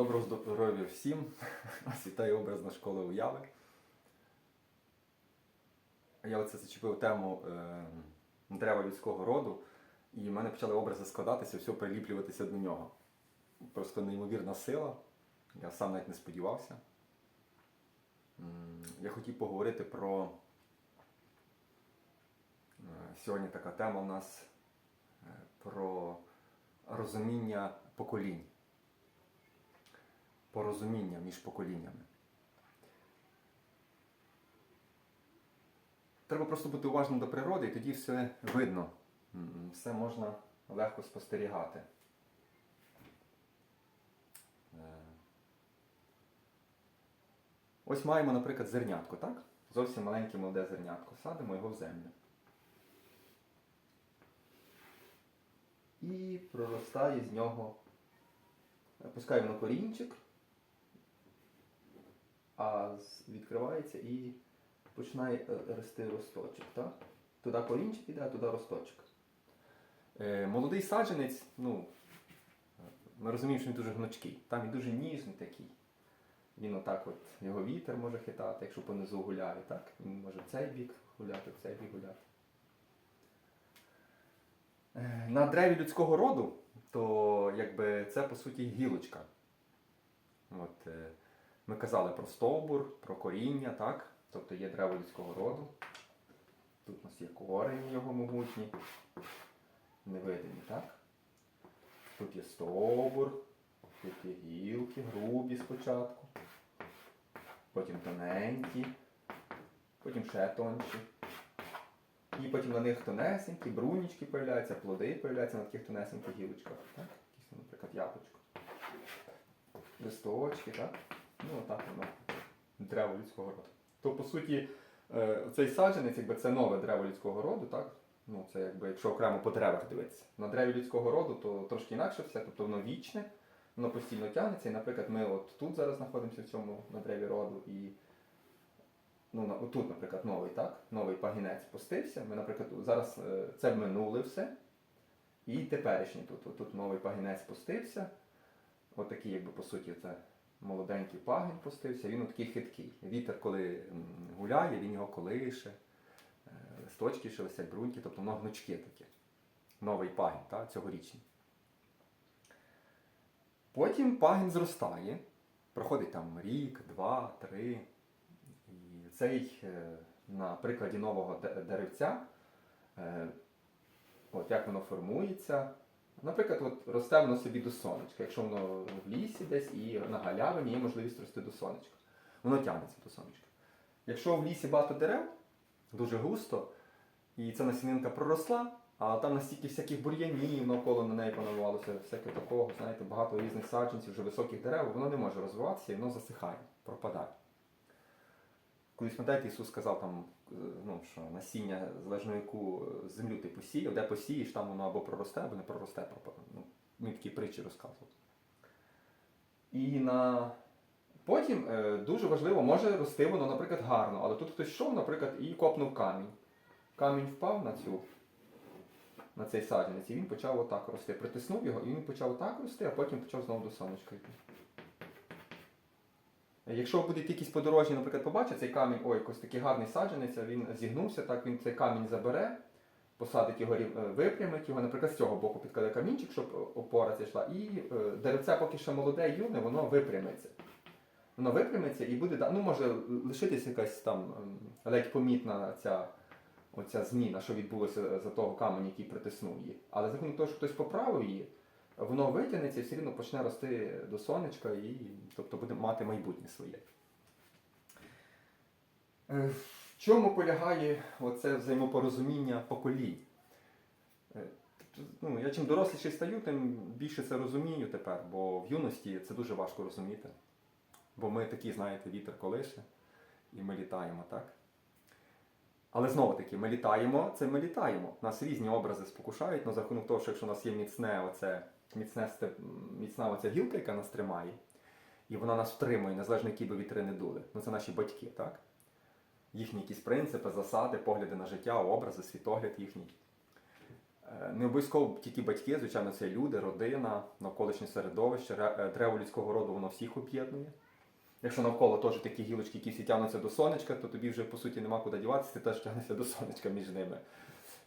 Доброго здоров'я всім. Вас вітає образна школа уяви. Я оце зачепив тему е, дерева людського роду, і в мене почали образи складатися, все приліплюватися до нього. Просто неймовірна сила. Я сам навіть не сподівався. Я хотів поговорити про. е, Сьогодні така тема у нас е, про розуміння поколінь порозуміння між поколіннями. Треба просто бути уважним до природи, і тоді все видно, все можна легко спостерігати. Е, Ось маємо, наприклад, зернятко, так? Зовсім маленьке молоде зернятко. Садимо його в землю. І проростає з нього, пускаємо на корінчик, а відкривається і починає е, рости росточок. Так? Туди корінчик іде, а туди росточок. Е, молодий саджанець, ну, ми розуміємо, що він дуже гнучкий. Там він дуже ніжний такий. Він отак от, його вітер може хитати, якщо понизу гуляє, так? Він може в цей бік гуляти, в цей бік гуляти. Е, На древі людського роду, то якби це по суті гілочка. От, е, ми казали про стовбур, про коріння, так? Тобто є древо людського роду. Тут у нас є корені його могутні, невидимі, так? Тут є стовбур, тут є гілки, грубі спочатку, потім тоненькі, потім ще тонші. І потім на них тонесенькі, брунічки появляються, плоди появляються на таких тонесеньких гілочках. Так? Якісь, наприклад, яблучко. Листочки, так? Ну, отак воно. Дерево людського роду. То, по суті, е, цей саджанець, якби це нове дерево людського роду, так? Ну, це якби, якщо окремо по деревах дивитися. На дереві людського роду, то трошки інакше все, тобто воно вічне, воно постійно тягнеться. І, наприклад, ми от тут зараз знаходимося в цьому на дереві роду, і ну, отут, наприклад, новий, так? Новий пагінець пустився. Ми, наприклад, зараз е, це минуле все. І теперішнє тут. Тут новий пагінець пустився. Отакий, якби по суті, це молоденький пагін пустився, він такий хиткий. Вітер, коли гуляє, він його колише, е, листочки ще висять, бруньки, тобто воно гнучке таке. Новий пагін, та, цьогорічний. Потім пагін зростає, проходить там рік, два, три. І цей е, на прикладі нового деревця, е, от як воно формується. Наприклад, от росте воно собі до сонечка. Якщо воно в лісі десь і на галявині є можливість рости до сонечка. Воно тягнеться до сонечка. Якщо в лісі багато дерев, дуже густо, і ця насінинка проросла, а там настільки всяких бур'янів навколо на неї понавалося, всяке такого, знаєте, багато різних саджанців, вже високих дерев, воно не може розвиватися і воно засихає, пропадає. Колись пам'ятаєте, Ісус сказав там, е, ну, що насіння, залежно яку землю ти посіяв, де посієш, там воно або проросте, або не проросте. Ну, він такі притчі розказував. І на... потім е, дуже важливо, може рости воно, наприклад, гарно, але тут хтось йшов, наприклад, і копнув камінь. Камінь впав на цю, на цей саджанець, і він почав отак рости. Притиснув його, і він почав отак рости, а потім почав знову до сонечка йти. Якщо ви будете якісь подорожні, наприклад, побачите цей камінь, ой, якось такий гарний саджанець, він зігнувся, так він цей камінь забере, посадить його, е, випрямить його, наприклад, з цього боку підкладе камінчик, щоб е, опора ця йшла. І е, деревце поки ще молоде юне, воно випрямиться. Воно випрямиться і буде, ну може лишитись якась там ем, ледь помітна ця оця зміна, що відбулося за того каменю, який притиснув її. Але за того, що хтось поправив її, воно витягнеться і все рівно почне рости до сонечка і тобто буде мати майбутнє своє. Е, В чому полягає оце взаємопорозуміння поколінь? Е, тобто, Ну, я чим доросліший стаю, тим більше це розумію тепер, бо в юності це дуже важко розуміти. Бо ми такі, знаєте, вітер колише, і ми літаємо, так? Але знову таки, ми літаємо, це ми літаємо. Нас різні образи спокушають, але за рахунок того, що якщо у нас є міцне оце, міцне, міцна оця гілка, яка нас тримає, і вона нас втримує, незалежно які би вітри не дули. Ну це наші батьки, так? Їхні якісь принципи, засади, погляди на життя, образи, світогляд їхній. Е, Не обов'язково тільки батьки, звичайно, це люди, родина, навколишнє середовище, ре- е, древо людського роду воно всіх об'єднує. Якщо навколо теж такі гілочки, які всі тягнуться до сонечка, то тобі вже по суті нема куди діватися, ти теж тягнешся до сонечка між ними.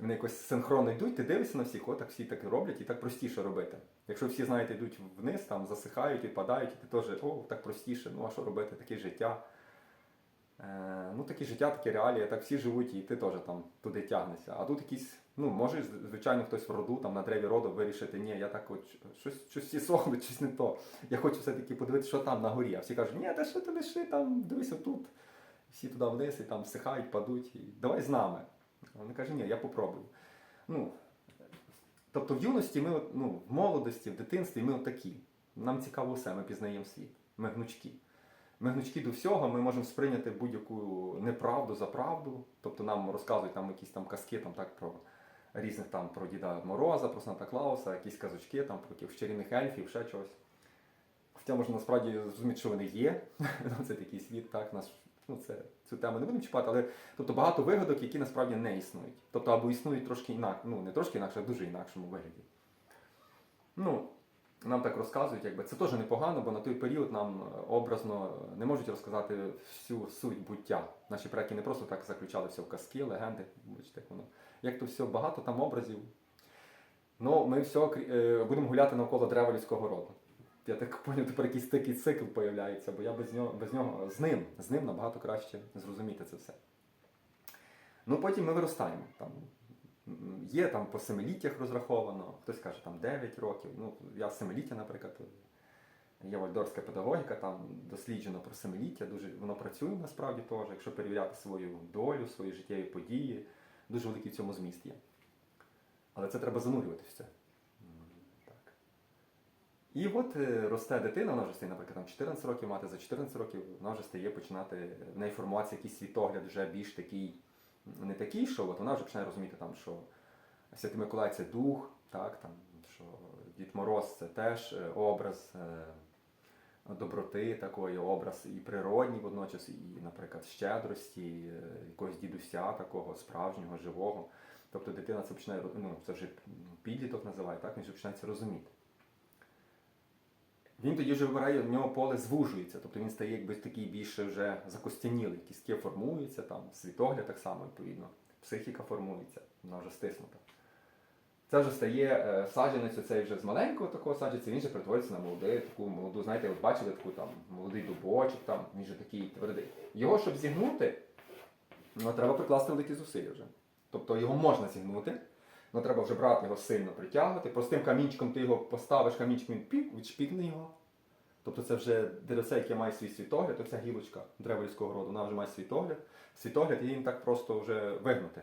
Вони якось синхронно йдуть, ти дивишся на всіх, отак всі так роблять, і так простіше робити. Якщо всі, знаєте, йдуть вниз, там засихають, відпадають, і ти теж, о, так простіше, ну а що робити, таке життя. Е, ну, таке життя, такі реалії, так всі живуть, і ти теж там туди тягнешся. А тут якісь, ну, може, звичайно, хтось в роду, там на древі роду вирішити, ні, я так от щось, щось всі сохнуть, щось не то. Я хочу все-таки подивитися, що там на горі. А всі кажуть, ні, та що ти лиши, там, дивися тут. Всі туди вниз і там всихають, падуть. І давай з нами. А Вони кажуть, ні, я попробую. Ну, тобто в юності ми, ну, в молодості, в дитинстві ми такі. Нам цікаво все, ми пізнаємо світ. Ми гнучкі. Ми гнучкі до всього, ми можемо сприйняти будь-яку неправду за правду. Тобто нам розказують там якісь там казки там, так, про різних там про Діда Мороза, про Санта Клауса, якісь казочки там, про чарівних ельфів, ще чогось. Хоча можна насправді зрозуміти, що вони є. Це такий світ, так, наш, ну, це, цю тему не будемо чіпати, але тобто багато вигадок, які насправді не існують. Тобто або існують трошки інакше, ну не трошки інакше, а дуже інакшому вигляді. Ну, нам так розказують, якби це теж непогано, бо на той період нам е, образно не можуть розказати всю суть буття. Наші предки не просто так заключали в казки, легенди, бачите, як воно. Як то все, багато там образів. Ну, ми все будемо гуляти навколо дерева людського роду. Я так поняв, тепер якийсь такий цикл появляється, бо я без нього, без нього з ним, з ним набагато краще зрозуміти це все. Ну, потім ми виростаємо. Там, є там по семиліттях розраховано, хтось каже там 9 років. Ну, я семиліття, наприклад, є вальдорська педагогіка, там досліджено про семиліття, дуже воно працює насправді теж, якщо перевіряти свою долю, свої життєві події, дуже великий в цьому зміст є. Але це треба Так. І от е, росте дитина, вона вже стає, наприклад, там 14 років мати, за 14 років вона вже стає починати в неї формуватися якийсь світогляд вже більш такий, не такий, що от вона вже починає розуміти, там, що Святий Миколай це дух, так, там, що Дід Мороз це теж е, образ е, доброти такої, образ і природній водночас, і, наприклад, щедрості, якогось дідуся такого справжнього, живого. Тобто дитина це починає, ну, це вже підліток називає, так, він починає це розуміти. Він тоді вже вибирає, в нього поле звужується, тобто він стає якби такий більше вже закостянілий, кістки формуються, там, світогляд так само, відповідно, психіка формується, вона вже стиснута. Це вже стає е, саджанець оцей вже з маленького такого саджанця, він вже перетворюється на молоду, таку молоду, знаєте, от бачили таку там молодий дубочок, там, він же такий твердий. Його, щоб зігнути, ну, треба прикласти великі зусилля вже. Тобто його можна зігнути, але треба вже брати його сильно притягувати. Простим камінчиком ти його поставиш, камінчик він пік, відшпікне його. Тобто це вже деревце, яке має свій світогляд, оця гілочка дерева роду, вона вже має світогляд. Світогляд і їм так просто вже вигнути.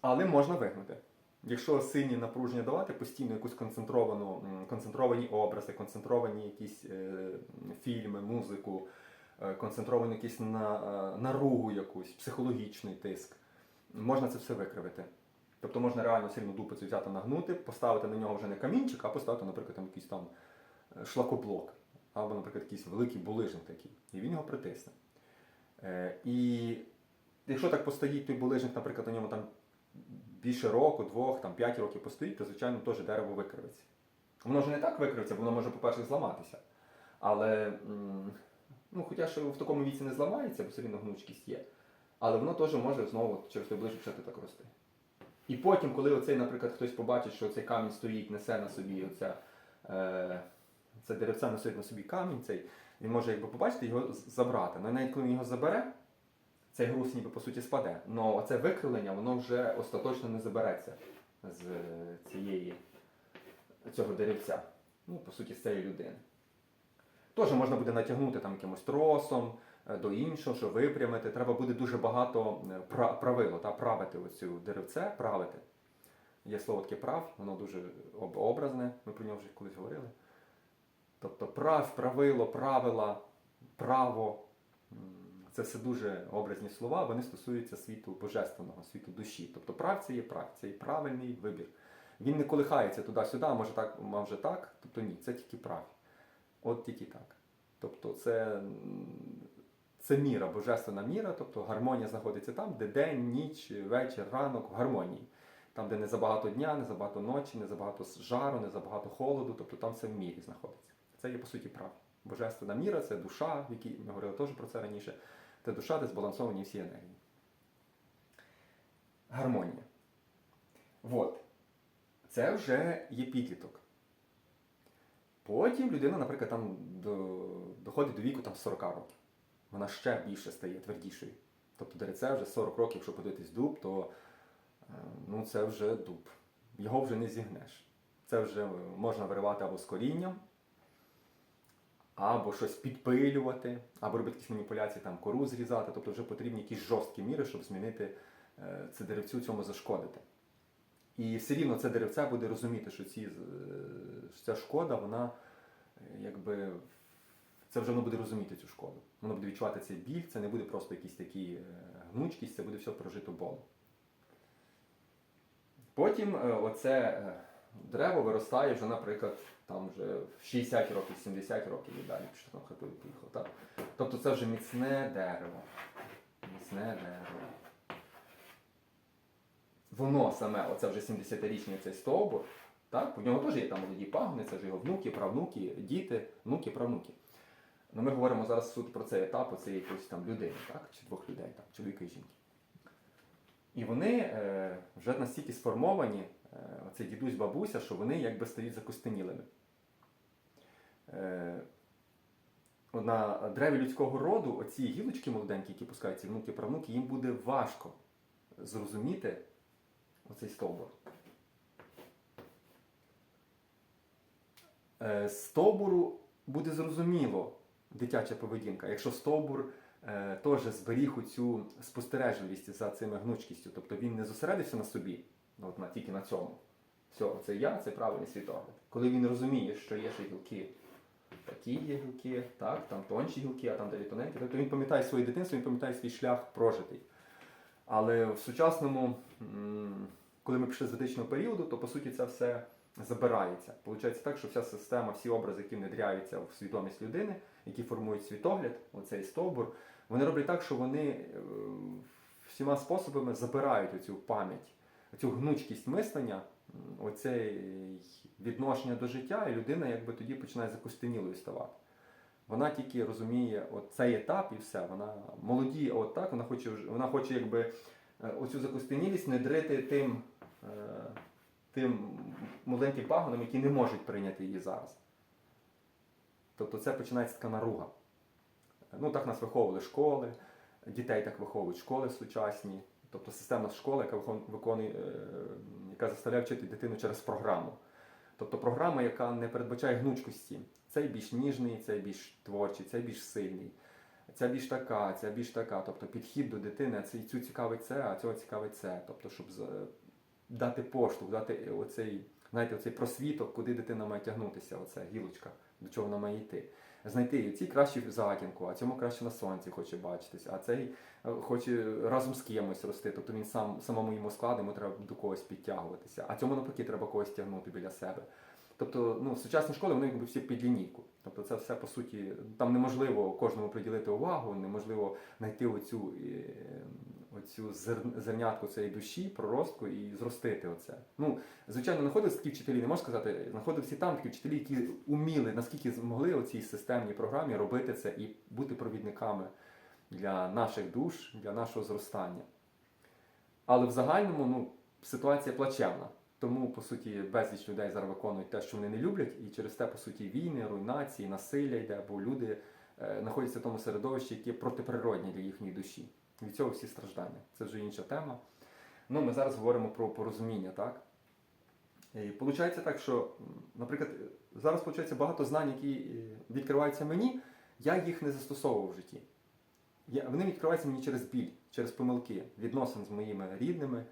Але можна вигнути. Якщо сильні напруження давати, постійно якусь концентровану, концентровані образи, концентровані якісь е, фільми, музику, е, концентровану якісь на, е, наругу якусь, психологічний тиск, можна це все викривити. Тобто можна реально сильно дупицю взяти нагнути, поставити на нього вже не камінчик, а поставити, наприклад, там якийсь там е, шлакоблок, або, наприклад, якийсь великий булижник такий, і він його притисне. Е, і якщо так постоїть той булижник, наприклад, на ньому там більше року, двох, там п'ять років постоїть, то звичайно теж дерево викривиться. Воно ж не так викривиться, воно може, по-перше, зламатися. Але ну, хоча що в такому віці не зламається, бо все рівно гнучкість є. Але воно теж може знову через той ближче почати так рости. І потім, коли оцей, наприклад, хтось побачить, що цей камінь стоїть, несе на собі оця, е, це деревце носить на собі камінь, цей, він може якби побачити його забрати. Ну, навіть коли він його забере, цей груз ніби по суті спаде. Но оце викривлення, воно вже остаточно не забереться з цієї цього деревця. Ну, по суті, з цієї людини. Теж можна буде натягнути там якимось тросом е, до іншого, щоб випрямити. Треба буде дуже багато е, правило, та, правити оцю деревце, правити. Є слово таке прав, воно дуже образне, ми про нього вже колись говорили. Тобто прав, правило, правила, право. Це все дуже образні слова, вони стосуються світу божественного, світу душі. Тобто прав це є прав, це є правильний вибір. Він не колихається туди-сюди, а може так, може так. Тобто ні, це тільки прав. От тільки так. Тобто це, це міра, божественна міра, тобто гармонія знаходиться там, де день, ніч, вечір, ранок в гармонії. там, де не забагато дня, не забагато ночі, не забагато жару, не забагато холоду, тобто там все в мірі знаходиться. Це є по суті прав. Божественна міра це душа, в якій ми говорили теж про це раніше. Це душа, де збалансовані всі енергії. Гармонія. От. Це вже є підліток. Потім людина, наприклад, там до, доходить до віку там, 40 років. Вона ще більше стає твердішою. Тобто деревце вже 40 років, якщо подивитись дуб, то е, ну, це вже дуб. Його вже не зігнеш. Це вже можна виривати або з корінням, або щось підпилювати, або робити якісь маніпуляції, там кору зрізати. Тобто вже потрібні якісь жорсткі міри, щоб змінити е, це деревцю цьому зашкодити. І все рівно це деревце буде розуміти, що, ці, е, що ця шкода, вона якби. Це вже воно буде розуміти цю шкоду. Воно буде відчувати цей біль, це не буде просто якісь такі е, гнучкість, це буде все прожито болем. Потім е, оце е, дерево виростає вже, наприклад, там вже в 60 років, 70 років і далі, що там хатує поїхав. Так? Тобто це вже міцне дерево. Міцне дерево. Воно саме, оце вже 70-річний цей стовбур, так? У нього теж є там молоді пагони, це ж його внуки, правнуки, діти, внуки, правнуки. Ну, ми говоримо зараз суд про цей етап, оце якоїсь там людини, так? Чи двох людей, там, чоловіка і жінки. І вони е, вже настільки сформовані, е, оцей дідусь бабуся, що вони якби стають закостенілими. Е, на древі людського роду оці гілочки молоденькі, які пускаються внуки правнуки, їм буде важко зрозуміти оцей стовбур. Е, стовбуру буде зрозуміло дитяча поведінка, якщо стовбур е, теж зберіг цю спостережливість за цими гнучкістю. Тобто він не зосередився на собі, от на, тільки на цьому. Все, це я, це правильний світогляд. Коли він розуміє, що є ще гілки, такі є гілки, так, там тонші гілки, а там далі тоненькі, тобто він пам'ятає своє дитинство, він пам'ятає свій шлях прожитий. Але в сучасному, м, коли ми пішли з ведичного періоду, то по суті це все забирається. Получається так, що вся система, всі образи, які внедряються в свідомість людини, які формують світогляд, оцей стовбур, вони роблять так, що вони е, всіма способами забирають оцю пам'ять, оцю гнучкість мислення, оце відношення до життя, і людина якби тоді починає закостенілою ставати. Вона тільки розуміє от цей етап і все. Вона молоді, от так, вона хоче, вона хоче якби е, оцю закостенілість не дрити тим, тим маленьким пагонам, які не можуть прийняти її зараз. Тобто це починається така наруга. Ну, так нас виховували школи, дітей так виховують школи сучасні. Тобто системна школа, яка виконує, е, яка заставляє вчити дитину через програму. Тобто програма, яка не передбачає гнучкості. Цей більш ніжний, цей більш творчий, цей більш сильний, ця більш така, ця більш така. Тобто підхід до дитини, цю цікавить це, а цього цікавить це. Тобто, щоб дати поштовх, дати оцей, знаєте, оцей просвіток, куди дитина має тягнутися, оця гілочка, до чого вона має йти. Знайти ці краще в затінку, а цьому краще на сонці хоче бачитись, а цей е, хоче разом з кимось рости. Тобто він сам самому йому складу, йому треба до когось підтягуватися, а цьому навпаки треба когось тягнути біля себе. Тобто, ну, сучасні школи вони якби всі під лінійку. Тобто це все по суті, там неможливо кожному приділити увагу, неможливо знайти оцю, е, оцю зер- зернятку цієї душі, проростку і зростити оце. Ну, звичайно, знаходились такі вчителі, не можна сказати, знаходилися там такі вчителі, які уміли, наскільки змогли у цій системній програмі робити це і бути провідниками для наших душ, для нашого зростання. Але в загальному ну, ситуація плачевна. Тому, по суті, безліч людей зараз виконують те, що вони не люблять, і через те, по суті, війни, руйнації, насилля йде, бо люди е, знаходяться в тому середовищі, яке протиприродні для їхньої душі. Від цього всі страждання. Це вже інша тема. Ну, ми зараз говоримо про порозуміння, так? І виходить так, що, наприклад, зараз виходить багато знань, які е, відкриваються мені, я їх не застосовував в житті. Я, вони відкриваються мені через біль, через помилки відносин з моїми рідними.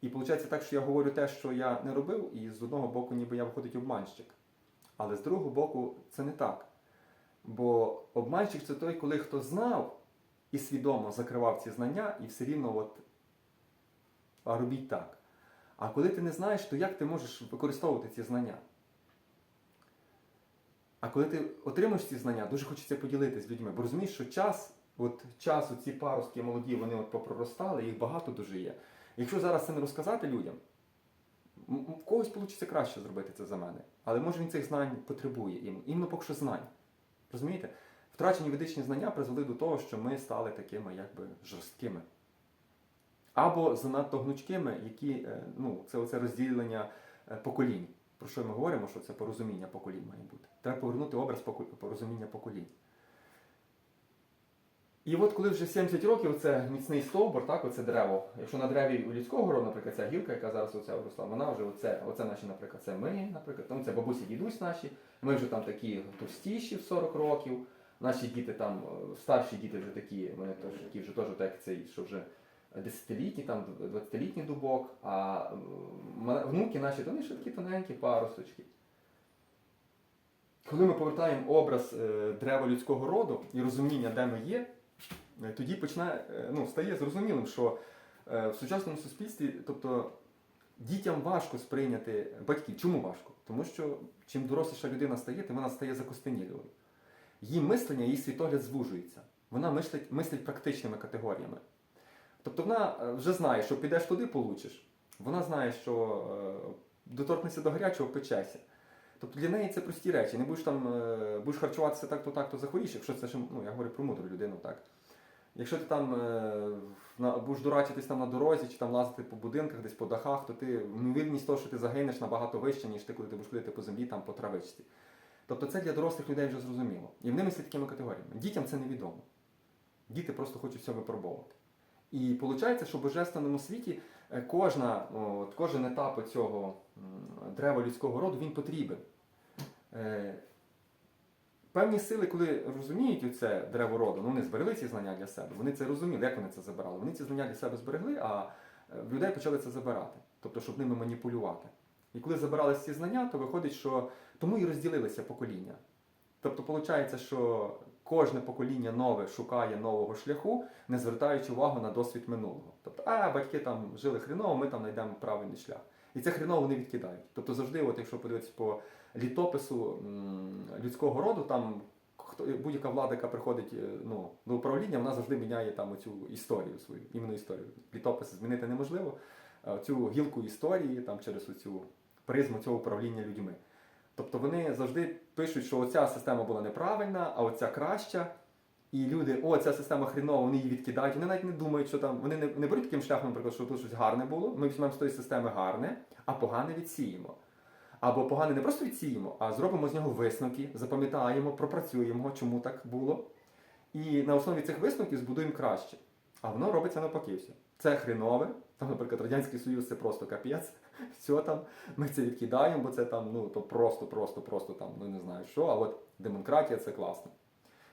І виходить так, що я говорю те, що я не робив, і з одного боку, ніби я виходить обманщик. Але з другого боку, це не так. Бо обманщик це той, коли хто знав і свідомо закривав ці знання, і все рівно от, робіть так. А коли ти не знаєш, то як ти можеш використовувати ці знання? А коли ти отримуєш ці знання, дуже хочеться поділитися з людьми, бо розумієш, що час, от час, ці паростки молоді, вони от попроростали, їх багато дуже є. Якщо зараз це не розказати людям, в когось вийде краще зробити це за мене. Але може він цих знань потребує іменно поки що знань. Розумієте? Втрачені ведичні знання призвели до того, що ми стали такими якби жорсткими. Або занадто гнучкими, які, е, ну, це оце розділення е, поколінь. Про що ми говоримо, що це порозуміння поколінь має бути. Треба повернути образ порозуміння поколінь. І от коли вже 70 років це міцний стовбур, так, оце дерево. Якщо на дереві у людського роду, наприклад, ця гілка, яка зараз оця виросла, вона вже оце, оце наші, наприклад, це ми, наприклад, там це бабусі, дідусь наші. Ми вже там такі товстіші в 40 років. Наші діти там, е, старші діти вже такі, вони теж такі вже теж так цей, що вже десятилітні, там 20-літній дубок, а внуки наші, то вони ще такі тоненькі паросточки. Коли ми повертаємо образ е, дерева людського роду і розуміння, де ми є, е, тоді починає, ну, стає зрозумілим, що в сучасному суспільстві, тобто дітям важко сприйняти батьків. Чому важко? Тому що чим доросліша людина стає, тим вона стає закостенілою. Її мислення, її світогляд звужується. Вона мислить, мислить практичними категоріями. Тобто вона е, вже знає, що підеш туди, получиш. Вона знає, що е, доторкнешся до гарячого, печеся. Тобто для неї це прості речі. Не будеш там е, будеш харчуватися так-то, так-то захворієш, якщо це ще, ну, я говорю про мудру людину, так. Якщо ти там будеш дурачитись там на дорозі чи там лазити по будинках, десь по дахах, то ти ймовірність того, що ти загинеш набагато вища, ніж ти, коли ти будеш ходити по землі там по травичці. Тобто це для дорослих людей вже зрозуміло. І вони мислять такими категоріями. Дітям це невідомо. Діти просто хочуть все випробовувати. І виходить, що в божественному світі е, кожна, от, кожен етап цього м, дерева людського роду він потрібен. Е, Певні сили, коли розуміють оце дерево роду, ну вони зберегли ці знання для себе, вони це розуміли, як вони це забирали. Вони ці знання для себе зберегли, а е, людей почали це забирати, тобто, щоб ними маніпулювати. І коли забирали ці знання, то виходить, що тому і розділилися покоління. Тобто, виходить, що кожне покоління нове шукає нового шляху, не звертаючи увагу на досвід минулого. Тобто, а батьки там жили хреново, ми там знайдемо правильний шлях. І це хреново вони відкидають. Тобто завжди, от якщо подивитися по літопису людського роду, там будь-яка влада, яка приходить е, ну, до управління, вона завжди міняє там оцю історію свою, іменно історію. Літопис змінити неможливо. Цю гілку історії там через оцю призму цього управління людьми. Тобто вони завжди пишуть, що оця система була неправильна, а оця краща. І люди, о, ця система хрінова, вони її відкидають. Вони навіть не думають, що там. Вони не, не беруть таким шляхом, наприклад, що тут щось гарне було. Ми візьмемо з тої системи гарне, а погане відсіємо. Або погане не просто відсіємо, а зробимо з нього висновки, запам'ятаємо, пропрацюємо, чому так було. І на основі цих висновків збудуємо краще. А воно робиться навпаки все. Це хренове. Там, наприклад, Радянський Союз це просто капець. Все там, ми це відкидаємо, бо це там, ну, то просто, просто, просто там, ну не знаю що. А от демократія це класно.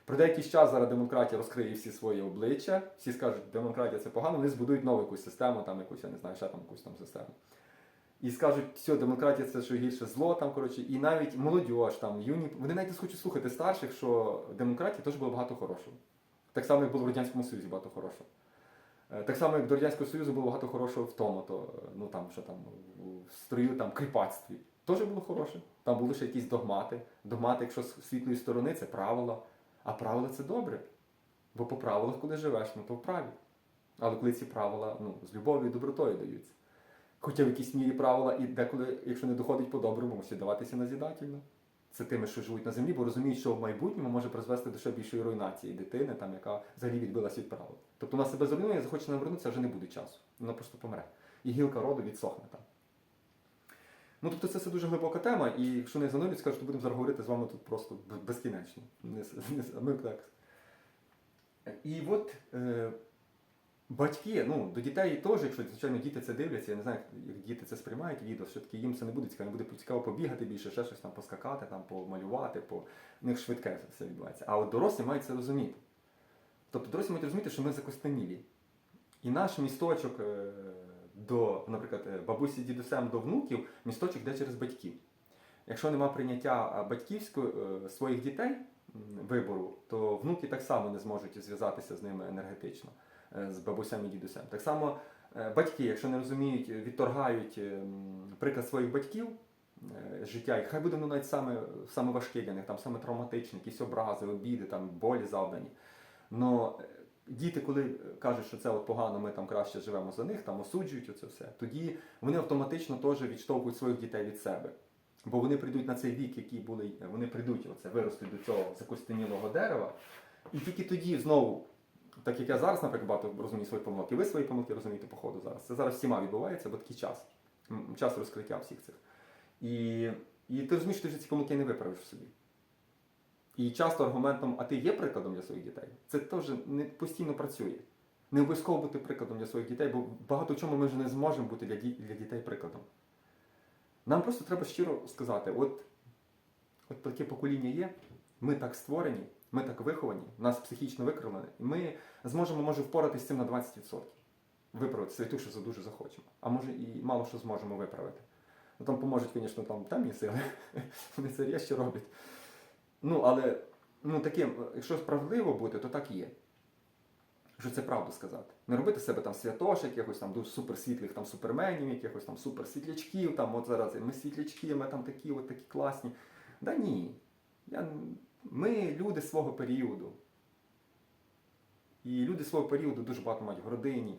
Пройде якийсь час зараз демократія розкриє всі свої обличчя, всі скажуть, демократія це погано, вони збудують нову якусь систему, там якусь, я не знаю, ще там якусь там систему. І скажуть, все, демократія це що гірше зло, там, коротше, і навіть молодь, там, юні, вони навіть хочуть слухати старших, що демократії теж було багато хорошого. Так само, як було в Радянському Союзі багато хорошого. Е, Так само, як до Радянського Союзу було багато хорошого в тому, то, е, ну там, що там, в строю, там, кріпацтві. Теж було хороше. Там були ще якісь догмати. Догмати, якщо з світлої сторони, це правила. А правила це добре. Бо по правилах, коли живеш, ну то вправі. Але коли ці правила ну, з любов'ю і добротою даються. Хоча в якійсь мірі правила, і деколи, якщо не доходить по-доброму, мусять даватися назідательно. Це тими, що живуть на землі, бо розуміють, що в майбутньому може призвести до ще більшої руйнації дитини, там, яка взагалі відбилася від правил. Тобто вона себе зруйнує, захоче навернутися, вже не буде часу. Вона просто помре. І гілка роду відсохне там. Ну, тобто це все дуже глибока тема, і якщо не занурюють, скажу, то будемо зараз говорити з вами тут просто безкінечно. Ми так. І от е, батьки, ну, до дітей теж, якщо звичайно діти це дивляться, я не знаю, як діти це сприймають відео, що таки їм це не буде цікаво, буде цікаво побігати більше, ще щось там поскакати, там, помалювати, по... у них швидке все відбувається. А от дорослі мають це розуміти. Тобто дорослі мають розуміти, що ми закостенілі. І наш місточок е, до, наприклад, е, бабусі з дідусем до внуків, місточок йде через батьків. Якщо нема прийняття а, батьківського е, своїх дітей вибору, то внуки так само не зможуть зв'язатися з ними енергетично, з бабусем і дідусем. Так само е, батьки, якщо не розуміють, е, відторгають е, приклад своїх батьків. е, Життя, і хай буде воно навіть саме, саме важке для них, там саме травматичне, якісь образи, обіди, там болі завдані. Но е, діти, коли е, кажуть, що це от погано, ми там краще живемо за них, там осуджують оце все, тоді вони автоматично теж відштовхують своїх дітей від себе. Бо вони прийдуть на цей вік, який були, вони прийдуть, оце, виростуть до цього закостенілого дерева, і тільки тоді знову, так як я зараз, наприклад, багато розумію свої помилки, ви свої помилки розумієте по ходу зараз. Це зараз всіма відбувається, бо такий час. Час розкриття всіх цих. І, і ти розумієш, що ти вже ці помилки не виправиш в собі. І часто аргументом, а ти є прикладом для своїх дітей, це теж не постійно працює. Не обов'язково бути прикладом для своїх дітей, бо багато в чому ми вже не зможемо бути для, для дітей прикладом. Нам просто треба щиро сказати: от, от таке покоління є, ми так створені, ми так виховані, нас психічно викривлені, і ми зможемо, може, впоратися з цим на 20%. Виправити святу, що за дуже захочемо. А може і мало що зможемо виправити. Ну там поможуть, звісно, там темні сили. Вони це рєще роблять. Ну, але ну, таким, якщо справедливо бути, то так є. Що це правду сказати. Не робити себе там святош, якихось там дуже суперсвітлих там суперменів, якихось там суперсвітлячків, там от зараз ми світлячки, ми там такі, от такі класні. Да ні. Я, ми люди свого періоду. І люди свого періоду дуже багато мають гордині.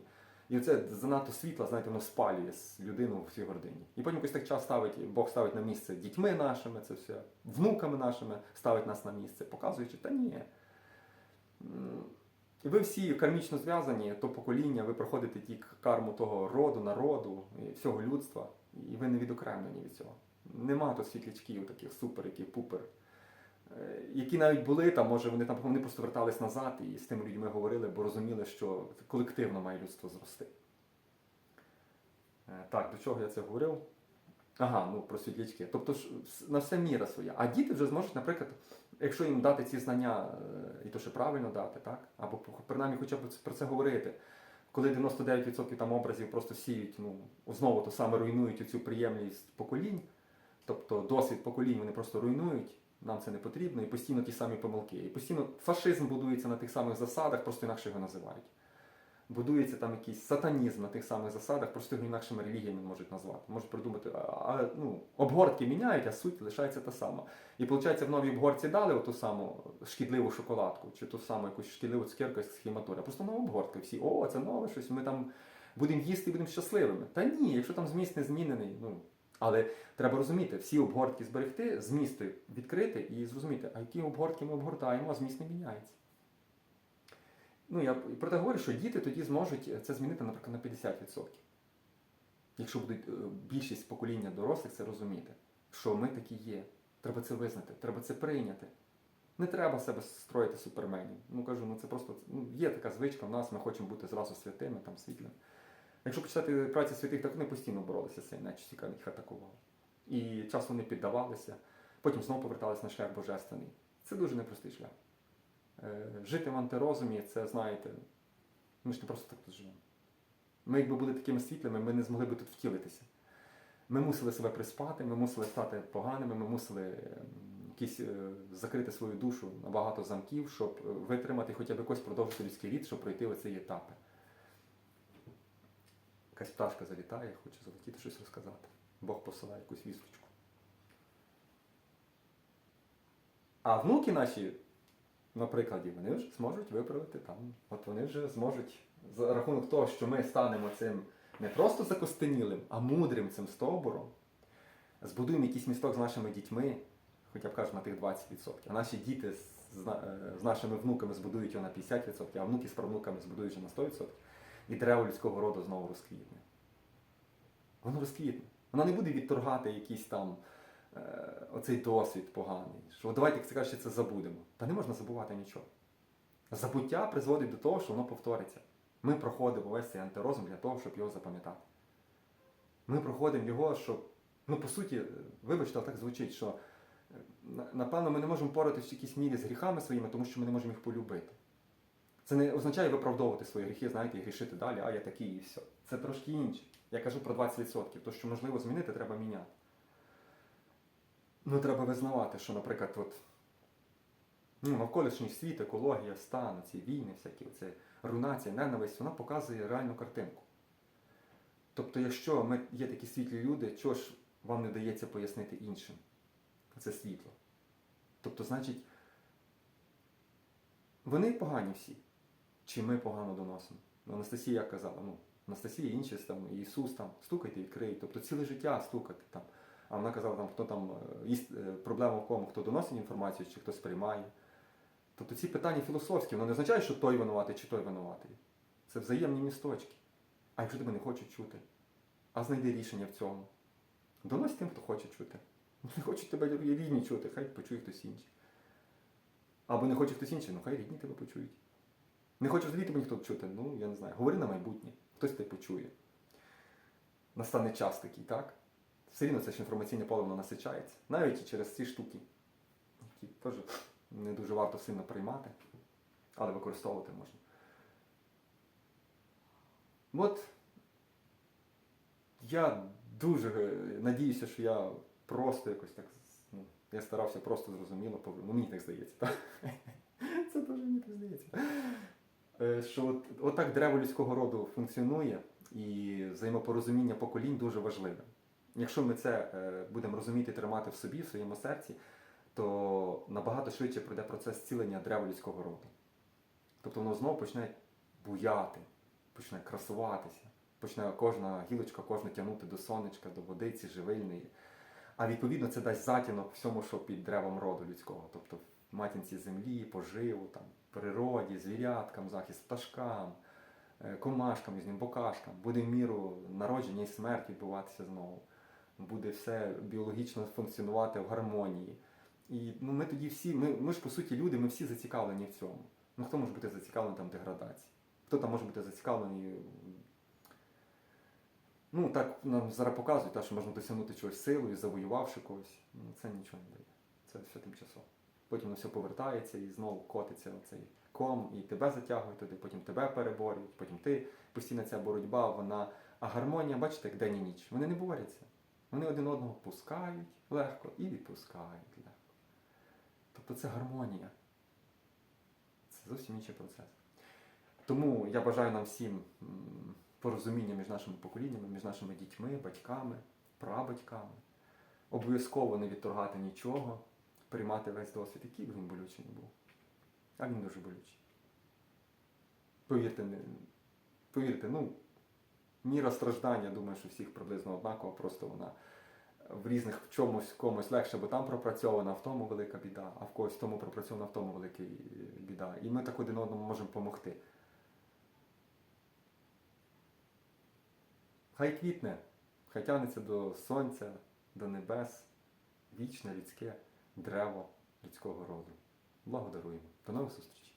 І оце занадто світла, знаєте, воно спалює людину в цій гордині. І потім якось так час ставить, Бог ставить на місце дітьми нашими, це все, внуками нашими ставить нас на місце, показуючи, та ні. Ви всі кармічно зв'язані, то покоління, ви проходите ті карму того роду, народу, всього людства, і ви не відокремлені від цього. Нема тут світлячків таких супер, які пупер. Які навіть були там, може вони там вони просто вертались назад і з тими людьми говорили, бо розуміли, що колективно має людство зрости. Е, Так, до чого я це говорив? Ага, ну про світлячки. Тобто ж на все міра своя. А діти вже зможуть, наприклад, якщо їм дати ці знання, е, і то ще правильно дати, так? Або принаймні хоча б про це говорити. Коли 99% там образів просто сіють, ну, знову то саме руйнують цю приємність поколінь, тобто досвід поколінь вони просто руйнують, нам це не потрібно, і постійно ті самі помилки. І постійно фашизм будується на тих самих засадах, просто інакше його називають. Будується там якийсь сатанізм на тих самих засадах, просто його інакшими релігіями можуть назвати. Можуть придумати, а, ну, обгортки міняють, а суть лишається та сама. І виходить, в новій обгортці дали ту саму шкідливу шоколадку, чи ту саму якусь шкідливу цукерку з схематури. Просто нова обгортка. Всі, о, це нове щось, ми там будемо їсти і будемо щасливими. Та ні, якщо там зміст не змінений, ну. Але треба розуміти, всі обгортки зберегти, змісти відкрити і зрозуміти, а які обгортки ми обгортаємо, а зміст не міняється. Ну, я про те говорю, що діти тоді зможуть це змінити, наприклад, на 50%. Якщо будуть е, більшість покоління дорослих це розуміти, що ми такі є. Треба це визнати, треба це прийняти. Не треба себе строїти суперменів. Ну кажу, ну це просто ну, є така звичка в нас, ми хочемо бути зразу святими, там світлими. Якщо почитати праці святих, так вони постійно боролися з цим, нечисті, яка їх атакувала. І часом вони піддавалися, потім знову поверталися на шлях божественний. Це дуже непростий шлях. Е, Жити в антирозумі, це знаєте, ми ж не просто так тут живемо. Ми, якби були такими світлими, ми не змогли би тут втілитися. Ми мусили себе приспати, ми мусили стати поганими, ми мусили якісь, е, закрити свою душу на багато замків, щоб е, витримати хоча б якось продовжити людський рід, щоб пройти оці етапи. Якась пташка залітає, хоче залетіти щось розказати. Бог посилає якусь вісточку. А внуки наші, на прикладі, вони вже зможуть виправити там. От вони вже зможуть за рахунок того, що ми станемо цим не просто закостенілим, а мудрим цим стовбуром, збудуємо якийсь місток з нашими дітьми, хоча б кажуть на тих 20%. А наші діти з, е, з нашими внуками збудують його на 50%, а внуки з правнуками збудують на 100%. І дерево людського роду знову розквітне. Воно розквітне. Воно не буде відторгати якийсь там е, оцей досвід поганий. Що давайте, як це кажуть, це забудемо. Та не можна забувати нічого. Забуття призводить до того, що воно повториться. Ми проходимо весь цей антирозум для того, щоб його запам'ятати. Ми проходимо його, щоб, ну по суті, е, вибачте, але так звучить, що е, напевно ми не можемо поратися в якійсь мірі з гріхами своїми, тому що ми не можемо їх полюбити. Це не означає виправдовувати свої гріхи, знаєте, і грішити далі, а я такий і все. Це трошки інше. Я кажу про 20%. То, що можливо змінити, треба міняти. Ну, треба визнавати, що, наприклад, от, ну, навколишній світ, екологія, стан, ці війни, всякі, оце, руйнація, ненависть, вона показує реальну картинку. Тобто, якщо ми є такі світлі люди, чого ж вам не дається пояснити іншим? Це світло. Тобто, значить, вони погані всі. Чи ми погано доносимо. Ну, Анастасія казала, ну, Анастасія, інші там, Ісус там, стукайте, відкриють. Тобто ціле життя стукати там. А вона казала, там, хто там е, е, проблема в кому, хто доносить інформацію, чи хто сприймає. Тобто ці питання філософські, воно не означає, що той винуватий, чи той винуватий. Це взаємні місточки. А якщо тебе не хочуть чути, а знайди рішення в цьому. Донось тим, хто хоче чути. Не хочуть тебе рідні чути, хай почує хтось інший. Або не хоче хтось інший, ну хай рідні тебе почують. Не хоче взагалі тебе ніхто чути, ну я не знаю. Говори на майбутнє, хтось тебе почує. Настане час такий, так? Все рівно це ж інформаційне поле воно насичається. Навіть через ці штуки, які теж не дуже варто сильно приймати, але використовувати можна. От я дуже е, надіюся, що я просто якось так. Ну, я старався просто зрозуміло. Ну, мені так здається, так? Це теж мені так здається. Е, Що от, от так дерево людського роду функціонує, і взаємопорозуміння поколінь дуже важливе. Якщо ми це е, будемо розуміти тримати в собі, в своєму серці, то набагато швидше пройде процес зцілення дерева людського роду. Тобто воно знову почне буяти, почне красуватися, почне кожна гілочка, кожна тягнути до сонечка, до водиці живильної. А відповідно це дасть затінок всьому, що під деревом роду людського, тобто в матінці землі, поживу, там, природі, звіряткам, захист пташкам, е, комашкам, різним бокашкам. Буде міру народження і смерть відбуватися знову. Буде все біологічно функціонувати в гармонії. І ну, ми тоді всі, ми, ми ж по суті люди, ми всі зацікавлені в цьому. Ну хто може бути зацікавлений там деградації? Хто там може бути зацікавлений? Ну, так нам зараз показують, що можна досягнути чогось силою, завоювавши когось. Ну, це нічого не дає. Це все тимчасово. Потім воно все повертається і знову котиться оцей ком, і тебе затягують туди, потім тебе переборюють, потім ти постійно ця боротьба, вона. А гармонія, бачите, як день і ніч. Вони не борються. Вони один одного пускають легко і відпускають легко. Тобто це гармонія. Це зовсім інший процес. Тому я бажаю нам всім порозуміння між нашими поколіннями, між нашими дітьми, батьками, прабатьками. Обов'язково не відторгати нічого, приймати весь досвід, який б він болючий не був. А він дуже болючий. Повірте, не, повірте, ну, міра страждання, думаю, що всіх приблизно однакова, просто вона в різних в чомусь комусь легше, бо там пропрацьована, в тому велика біда, а в когось в тому пропрацьована, в тому велика біда. І ми так один одному можемо допомогти. Хай квітне, хай тягнеться до сонця, до небес, вічне людське древо людського роду. Благодаруємо. До нових зустрічей.